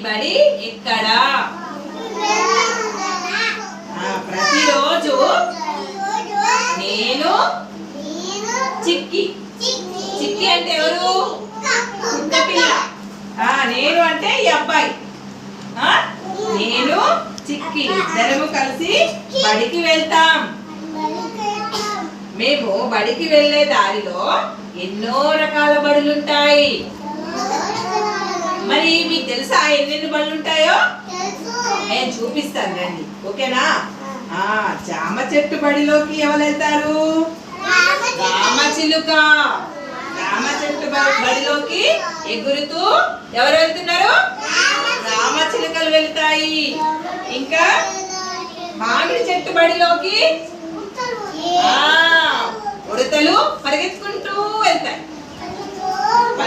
బడి ఎక్కడ? ప్రతిరోజు నేను చిక్కి. చిక్కి అంటే ఎవరు? పిల్ల. నేను అంటే ఈ అబ్బాయి. ఆ, నేను చిక్కి. ఇద్దరము కలిసి బడికి వెళ్తాం. మేము బడికి వెళ్ళే దారిలో ఎన్నో రకాల బడులుంటాయి. మరి మీకు తెలుసా ఎన్నెన్ని బడులు ఉంటాయో? నేను చూపిస్తాను రండి. ఓకేనా? ఆ జామ చెట్టు బడిలోకి ఎవరు వెళ్తారు రామ చిలుక. రామ చెట్టు బడిలోకి ఎగురుతూ ఎవరు వెళ్తున్నారు? రామ చిలుకలు వెళ్తాయి. ఇంకా మామిడి చెట్టు బడిలోకి ఆ ఉడతలు పరిగెత్తుకుంటూ వెళ్తాయి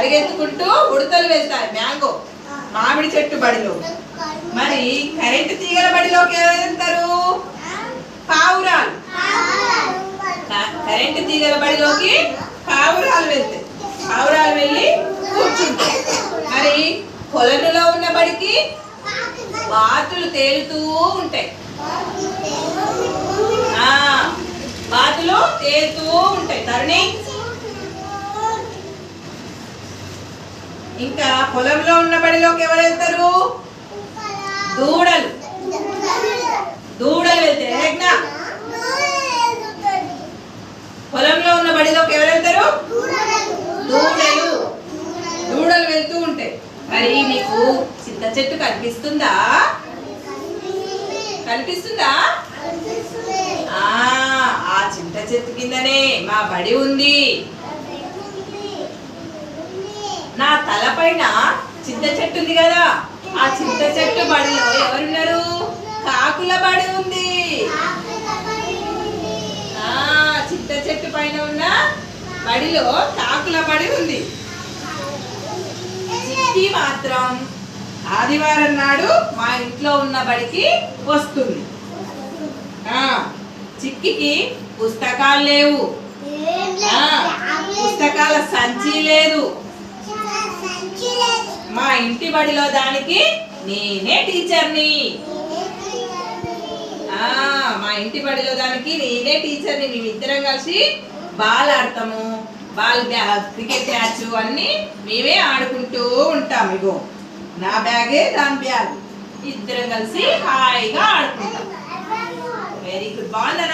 పరిగెత్తుకుంటూ ఉడతలు వెళ్తాయి మ్యాంగో మామిడి చెట్టు బడిలో. మరి కరెంటు తీగల బడిలోకి ఎవరు పావురాలు. కరెంటు తీగల బడిలోకి పావురాలు వెళ్తాయి పావురాలు వెళ్ళి కూర్చుంటాయి. మరి కొలనులో ఉన్న బడికి బాతులు తేలుతూ ఉంటాయి. బాతులు తేలుతూ ఉంటాయి. తరుణి ఇంకా పొలంలో ఉన్న బడిలోకి ఎవరు వెళ్తారు? దూడలు. దూడలు వెళ్తాయి పొలంలో ఉన్న బడిలోకి ఎవరు వెళ్తారు? దూడలు. దూడలు వెళ్తూ ఉంటాయి మరి మీకు చింత చెట్టు కనిపిస్తుందా? కనిపిస్తుందా? ఆ చింత చెట్టు కిందనే మా బడి ఉంది నా పైన చింత చెట్టు ఉంది కదా. ఆ చింత చెట్టు బడిలో ఎవరున్నారు? కాకుల బడి ఉంది. ఆ చింత చెట్టు పైన ఉన్న బడిలో కాకుల బడి ఉంది. చిట్టి మాత్రం ఆదివారం నాడు మా ఇంట్లో ఉన్న బడికి వస్తుంది. చిక్కికి పుస్తకాలు లేవు. పుస్తకాల సంచి లేదు. మా ఇంటి బడిలో దానికి నేనే టీచర్ని. మా ఇంటి బడిలో దానికి నేనే టీచర్ని. మేమిద్దరం కలిసి బాల్ ఆడతాము. బాల్ క్రికెట్ మ్యాచ్ అన్ని మేమే ఆడుకుంటూ ఉంటాం. ఇగో నా బ్యాగే దాని బ్యాగ్. ఇద్దరం కలిసి హాయిగా ఆడుకుంటాం. వెరీ గుడ్ బాగున్నారు?